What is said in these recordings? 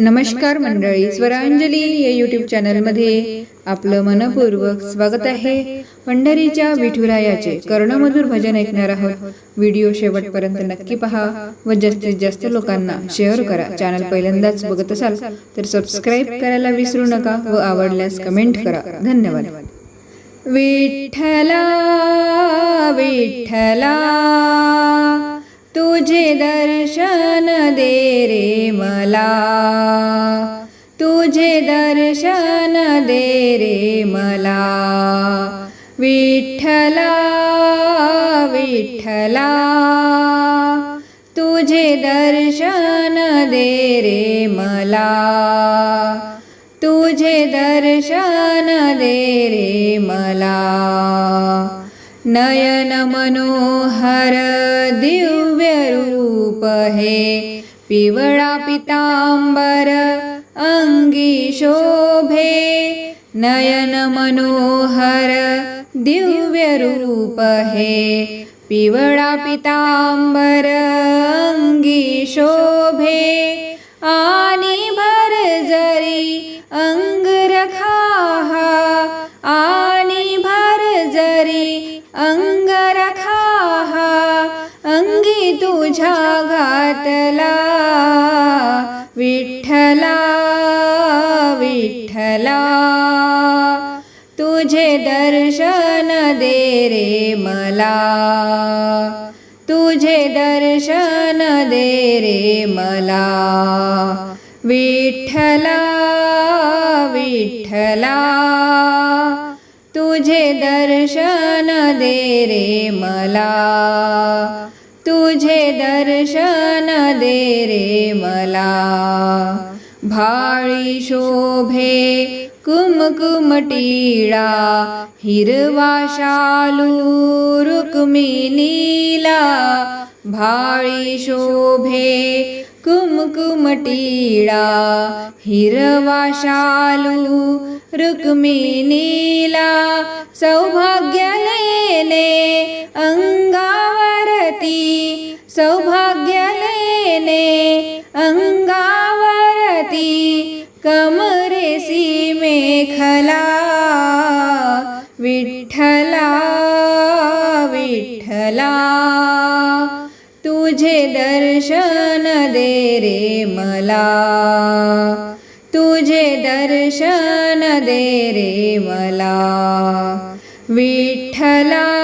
नमस्कार मंडळी स्वरांजली या यूट्यूब चॅनलमध्ये आपलं मनपूर्वक स्वागत आहे. पंढरीच्या विठुरायाचे कर्णमधुर भजन ऐकणार आहोत. व्हिडिओ शेवटपर्यंत नक्की पहा व जास्तीत जास्त लोकांना शेअर करा. चॅनल पहिल्यांदाच बघत असाल तर सबस्क्राईब करायला विसरू नका व आवडल्यास कमेंट करा. धन्यवाद. विठ्ठला विठ्ठला तुझे दर्शन दे रे मला. तुझे दर्शन दे रे मला. विठ्ठला विठ्ठला तुझे दर्शन दे रे मला. तुझे दर्शन दे रे मला. नयन मनोहर दिव्य रूप हे। पिवळा पितांबर अंगी शोभे। नयन मनोहर दिव्य रूप हे। पिवळा पितांबर अंगी शोभे। आ जरी अंगरखा अंगी तुझ्या घातला विठ्ठला विठ्ठला. तुझे दर्शन दे रे मला. तुझे दर्शन दे रे मला. विठ्ठला विठ्ठला. तुझे दर्शन दे रे मला. तुझे दर्शन दे रे मला. भाळी शोभे कुमकुमटीळा हिरवा शालू रुक्मिणीला. भाळी शोभे कुमकुमटीळा हिरवा शालू रुक्मिणीला. सौभाग्य लेने अंगावरती सौभाग्य लेने अंगावरती कमरेसी मेखला विठ्ठला विठ्ठला तुझे दर्शन दे रे मला. तुझे दर्शन दे रे मला. विठ्ठला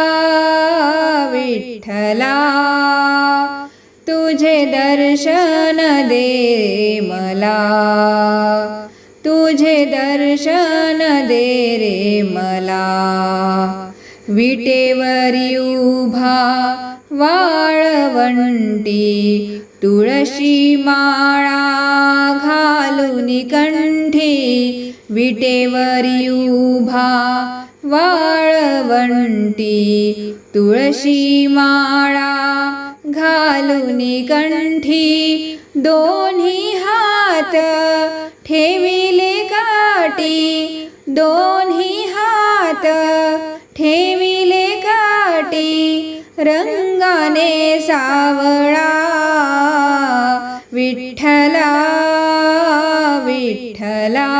दर्शन दे रे मला. तुझे दर्शन दे रे मला. विटेवरी उभा वाळवंटी तुळशी माळा घालून कंठी. विटेवरी उभा वाळवंटी तुळशी माळा घालून कंठी दोन्ही हात ठेविले काटी दोन्ही हात ठेविले काटी रंगाने सावळा विठ्ठला विठ्ठला.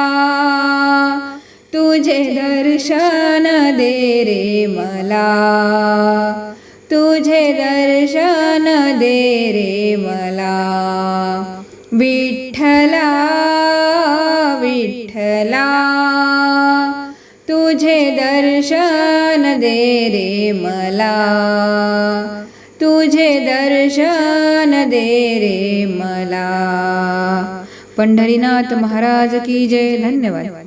तुझे दर्शन दे रे मला. तुझे दर्शन दे रे मला. विठ्ठला विठ्ठला तुझे दर्शन दे रे मला. तुझे दर्शन दे रे मला. पंढरीनाथ महाराज की जय. धन्यवाद.